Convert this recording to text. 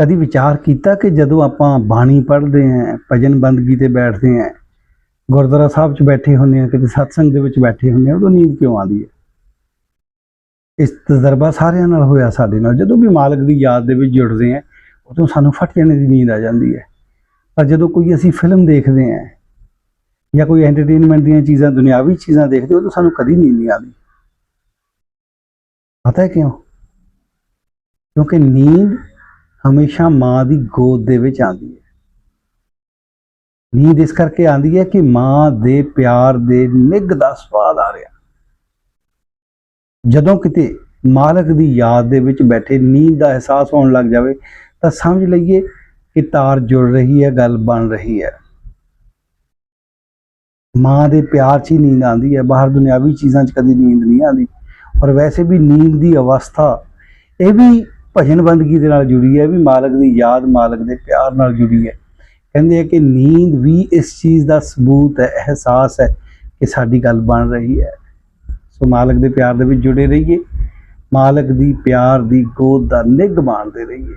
ਕਦੀ ਵਿਚਾਰ ਕੀਤਾ ਕਿ ਜਦੋਂ ਆਪਾਂ ਬਾਣੀ ਪੜ੍ਹਦੇ ਆਂ ਭਜਨ ਬੰਦਗੀ ਤੇ ਬੈਠਦੇ ਆਂ ਗੁਰਦੁਆਰਾ ਸਾਹਿਬ 'ਚ ਬੈਠੇ ਹੁੰਦੇ ਆ ਕਿਤੇ ਸਤਸੰਗ ਦੇ ਵਿੱਚ ਬੈਠੇ ਹੁੰਦੇ ਆ ਉਦੋਂ ਨੀਂਦ ਕਿਉਂ ਆਉਂਦੀ ਹੈ? ਇਸ ਤਜਰਬਾ ਸਾਰਿਆਂ ਨਾਲ ਹੋਇਆ ਸਾਡੇ ਨਾਲ। ਜਦੋਂ ਵੀ ਮਾਲਕ ਦੀ ਯਾਦ ਦੇ ਵਿੱਚ ਜੁੜਦੇ ਆ ਉਦੋਂ ਸਾਨੂੰ ਫਟ ਜਾਣੇ ਦੀ ਨੀਂਦ ਆ ਜਾਂਦੀ ਹੈ। ਪਰ ਜਦੋਂ ਕੋਈ ਅਸੀਂ ਫਿਲਮ ਦੇਖਦੇ ਆਂ ਜਾਂ ਕੋਈ ਐਂਟਰਟੇਨਮੈਂਟ ਦੀਆਂ ਚੀਜ਼ਾਂ, ਦੁਨਿਆਵੀ ਚੀਜ਼ਾਂ ਦੇਖਦੇ ਉਦੋਂ ਸਾਨੂੰ ਕਦੀ ਨੀਂਦ ਨਹੀਂ ਆਉਂਦੀ। ਪਤਾ ਹੈ ਕਿਉਂ? ਕਿਉਂਕਿ ਨੀਂਦ ਹਮੇਸ਼ਾ ਮਾਂ ਦੀ ਗੋਦ ਦੇ ਵਿੱਚ ਆਉਂਦੀ ਹੈ। ਨੀਂਦ ਇਸ ਕਰਕੇ ਆਉਂਦੀ ਹੈ ਕਿ ਮਾਂ ਦੇ ਪਿਆਰ ਦੇ ਨਿੱਘ ਦਾ ਸਵਾਦ ਆ ਰਿਹਾ। ਜਦੋਂ ਕਿਤੇ ਮਾਲਕ ਦੀ ਯਾਦ ਦੇ ਵਿੱਚ ਬੈਠੇ ਨੀਂਦ ਦਾ ਅਹਿਸਾਸ ਹੋਣ ਲੱਗ ਜਾਵੇ, ਤਾਂ ਸਮਝ ਲਈਏ ਕਿ ਤਾਰ ਜੁੜ ਰਹੀ ਹੈ, ਗੱਲ ਬਣ ਰਹੀ ਹੈ। ਮਾਂ ਦੇ ਪਿਆਰ 'ਚ ਹੀ ਨੀਂਦ ਆਉਂਦੀ ਹੈ। ਬਾਹਰ ਦੁਨਿਆਵੀ ਚੀਜ਼ਾਂ 'ਚ ਕਦੀ ਨੀਂਦ ਨਹੀਂ ਆਉਂਦੀ। ਔਰ ਵੈਸੇ ਵੀ ਨੀਂਦ ਦੀ ਅਵਸਥਾ ਇਹ ਵੀ ਭਜਨ ਬੰਦਗੀ ਦੇ ਨਾਲ ਜੁੜੀ ਹੈ, ਵੀ ਮਾਲਕ ਦੀ ਯਾਦ ਮਾਲਕ ਦੇ ਪਿਆਰ ਨਾਲ ਜੁੜੀ ਹੈ। ਕਹਿੰਦੇ ਆ ਕਿ ਨੀਂਦ ਵੀ ਇਸ ਚੀਜ਼ ਦਾ ਸਬੂਤ ਹੈ, ਅਹਿਸਾਸ ਹੈ ਕਿ ਸਾਡੀ ਗੱਲ ਬਣ ਰਹੀ ਹੈ। ਸੋ ਮਾਲਕ ਦੇ ਪਿਆਰ ਦੇ ਵਿੱਚ ਜੁੜੇ ਰਹੀਏ, ਮਾਲਕ ਦੀ ਪਿਆਰ ਦੀ ਗੋਦ ਦਾ ਨਿੱਘ ਮਾਣਦੇ ਰਹੀਏ।